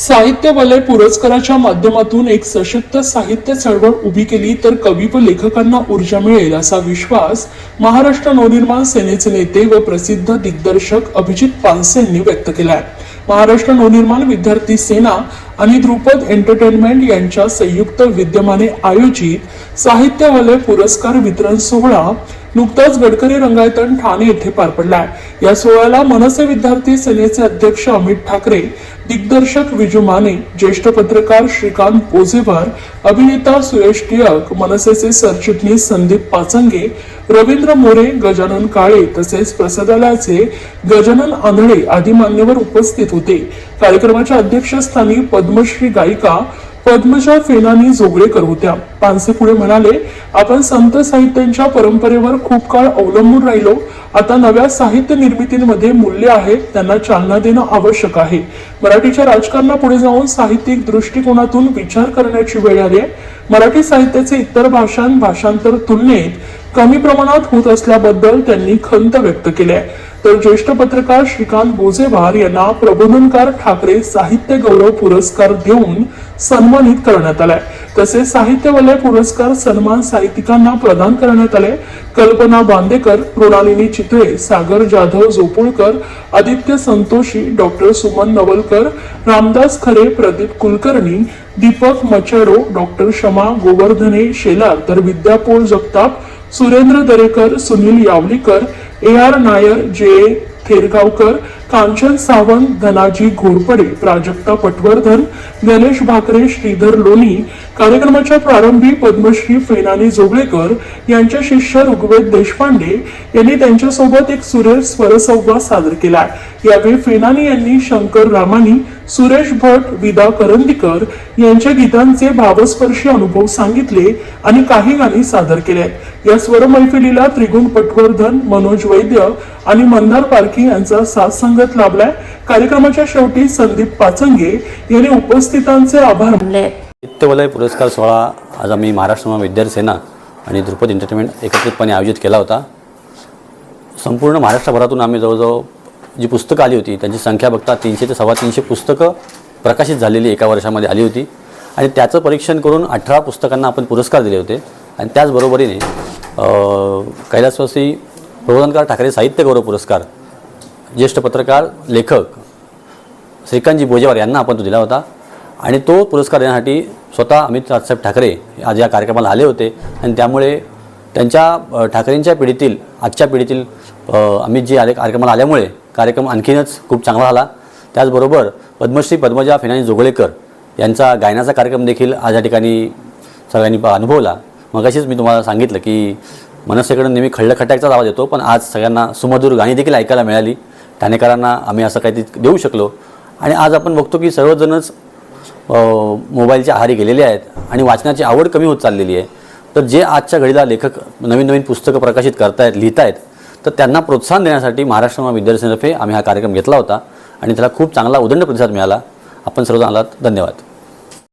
साहित्य वलय पुरस्काराच्या माध्यमातून एक सशक्त साहित्य चळवळ उभी केली तर कवी व लेखकांना ऊर्जा मिळेल असा विश्वास महाराष्ट्र नवनिर्माण सेनेचे नेते व प्रसिद्ध दिग्दर्शक अभिजित पानसे यांनी व्यक्त केला आहे महाराष्ट्र नवनिर्माण विद्यार्थी सेना आणि द्रुपद एंटरटेनमेंट यांच्या संयुक्त विद्यमाने आयोजित साहित्य वलय पुरस्कार वितरण सोहळा नुकताच गडकरी रंगायतन ठाणे येथे पार पडलाय. या सोहळ्याला मनसे विद्यार्थी सेनेचे अध्यक्ष अमित ठाकरे दिग्दर्शक विजू माने ज्येष्ठ पत्रकार श्रीकांत पोझेवार अभिनेता सुरेश टिळक मनसेचे सरचिटणीस संदीप पाचंगे रवींद्र मोरे गजानन काळे तसेच प्रसादालयाचे गजानन आंधळे आदी मान्यवर उपस्थित होते. कार्यक्रमाच्या अध्यक्षस्थानी पद्मश्री गायिका पद्मजा फेनानी जोगळेकर होत्या पानसे पुढे म्हणाले आपण संत साहित्यांच्या परंपरेवर खूप काळ अवलंबून राहिलो. आता नव्या साहित्य निर्मितीमध्ये मूल्य आहेत त्यांना चालना देणं आवश्यक आहे. मराठीच्या राजकारणापुढे जाऊन साहित्यिक दृष्टिकोनातून विचार करण्याची वेळ आली आहे. मराठी साहित्याचे इतर भाषां भाषांतर तुलनेत कमी प्रमाणात होत असल्याबद्दल त्यांनी खंत व्यक्त केली आहे. तर ज्येष्ठ पत्रकार श्रीकांत बोजेवार यांना प्रबोधनकार ठाकरे साहित्य गौरव पुरस्कार देऊन सन्मानित करण्यात आलाय. तसेच साहित्य वलय पुरस्कार सन्मान साहित्यिकांना प्रदान करण्यात आले. कल्पना बांदेकर मृणालिनी चितळे सागर जाधव जोपुळकर आदित्य संतोषी डॉक्टर सुमन नवलकर रामदास खरे प्रदीप कुलकर्णी दीपक मचाडो डॉक्टर शमा गोवर्धने शेलार तर विद्यापोळ Jagtap Surendra Darekar Sunil Yavalikar A R Nair J Thergaonkar Kanchan Sawant Dhanaji Ghorpade Prajakta Patwardhan Ganesh Bhakare Shridhar लोणी कार्यक्रमाच्या प्रारंभी पद्मश्री फेनानी जोगळेकर यांचे शिष्य ऋग्वेद देशपांडे यांनी त्यांच्यासोबत एक सुरेश स्वरसंवाद सादर केला यावेळी फेनानी यांनी शंकर रामानी सुरेश भट विदा करंदीकर यांच्या गीतांचे भावस्पर्शी अनुभव सांगितले आणि काही गाणी सादर केले या स्वर मैफिलीला त्रिगुण पटवर्धन मनोज वैद्य आणि मंदार पारखी यांचा साथ संगत लाभलाय. कार्यक्रमाच्या शेवटी संदीप पाचंगे यांनी उपस्थितांचे आभार मानले. साहित्यवलय पुरस्कार सोहळा आज आम्ही महाराष्ट्र विद्यार्थी सेना आणि ध्रुपद एंटरटेनमेंट एकत्रितपणे आयोजित केला होता. संपूर्ण महाराष्ट्रभरातून आम्ही जवळजवळ जी पुस्तकं आली होती त्यांची संख्या बघता तीनशे ते सव्वा तीनशे पुस्तकं प्रकाशित झालेली एका वर्षामध्ये आली होती. आणि त्याचं परीक्षण करून अठरा पुस्तकांना आपण पुरस्कार दिले होते. आणि त्याचबरोबरीने कैलासवासी प्रबोधनकार ठाकरे साहित्य गौरव पुरस्कार ज्येष्ठ पत्रकार लेखक श्रीकांतजी बोजेवार यांना आपण तो दिला होता. आणि तो पुरस्कार देण्यासाठी स्वतः अमित राजसाहेब ठाकरे आज या कार्यक्रमाला आले होते. आणि त्यामुळे त्यांच्या ठाकरेंच्या पिढीतील आजच्या पिढीतील अमितजी आले कार्यक्रमाला आल्यामुळे कार्यक्रम आणखीनच खूप चांगला झाला. त्याचबरोबर पद्मश्री पद्मजा फिनानी जोगळेकर यांचा गायनाचा कार्यक्रम देखील आज या ठिकाणी सगळ्यांनी अनुभवला. मगाशीच मी तुम्हाला सांगितलं की मनसेकडून नेहमी खळ्ळखटाकचाच आवाज येतो पण आज सगळ्यांना सुमधूर गाणी देखील ऐकायला मिळाली. ठाणेकरांना आम्ही असं काहीतरी देऊ शकलो. आणि आज आपण बघतो की सर्वजणच मोबाईलच्या आहारी गेलेले आहेत आणि वाचनाची आवड कमी होत चाललेली आहे. तर जे आजच्या घडीला लेखक नवीन नवीन पुस्तकं प्रकाशित करतायत लिहित आहेत तर त्यांना प्रोत्साहन देण्यासाठी महाराष्ट्र विद्यार्थी आम्ही हा कार्यक्रम घेतला होता आणि त्याला खूप चांगला उदंड प्रतिसाद मिळाला. आपण सर्वजण आलात. धन्यवाद.